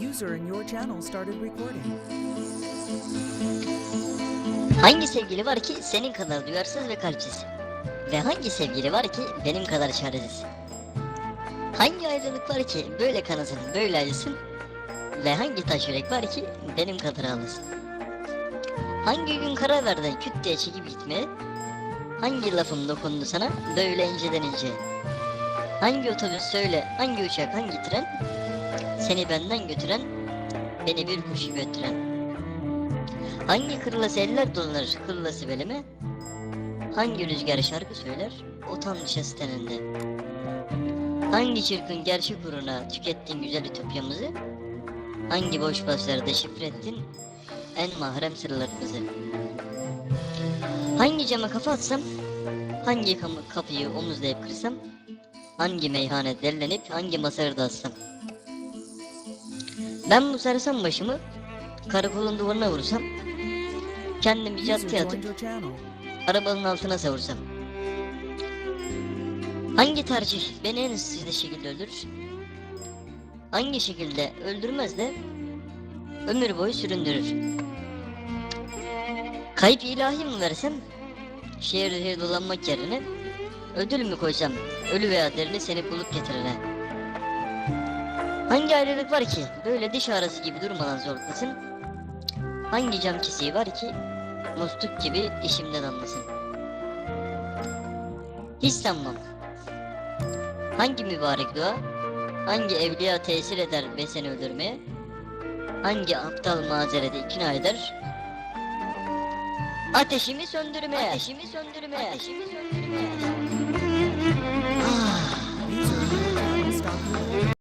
User in your channel started recording. Hangi sevgili var ki senin kadar duyarsız ve kalpsiz? Ve hangi sevgili var ki benim kadar çaresiz? Hangi ayrılık var ki böyle kanasın, böyle acısın? Ve hangi taş yürek var ki benim kadar ağlasın? Hangi gün karar verdin küt diye çekip gitmeye? Hangi lafım dokundu sana böyle inceden ince? Hangi otobüs söyle, hangi uçak, hangi tren? Seni benden götüren, beni bir kuş gibi öttüren. Hangi kırılası eller dolanır kırılası belime? Hangi rüzgar şarkı söyler o tam nişası teninde? Hangi çırpın gerçek uğruna tükettin güzel ütopyamızı? Hangi boş baslarda şifre ettin en mahrem sırlarımızı? Hangi cama kafa atsam? Hangi kapıyı omuzlayıp kırsam? Hangi meyhane dellenip hangi masaya da assam? Ben bu sarsam başımı karakolun duvarına vursam kendimi caddeye atıp arabanın altına savursam. Hangi tercih beni en hızlı şekilde öldürür? Hangi şekilde öldürmez de ömür boyu süründürür? Kayıp ilahi mi versem? Şehir şehir dolanmak yerine ödül mü koysam? Ölü veya derini seni bulup getirene. Hangi ayrılık var ki böyle diş ağrısı gibi durmadan zorlasın? Hangi cam kesiği var ki musluk gibi işimden anlasın? Hiç sanmam. Hangi mübarek dua, hangi evliya tesir eder ve seni öldürmeye? Hangi aptal mazereti ikna eder? Ateşimi söndürmeye, ateşimi söndürmeye, ateşimi söndürmeye.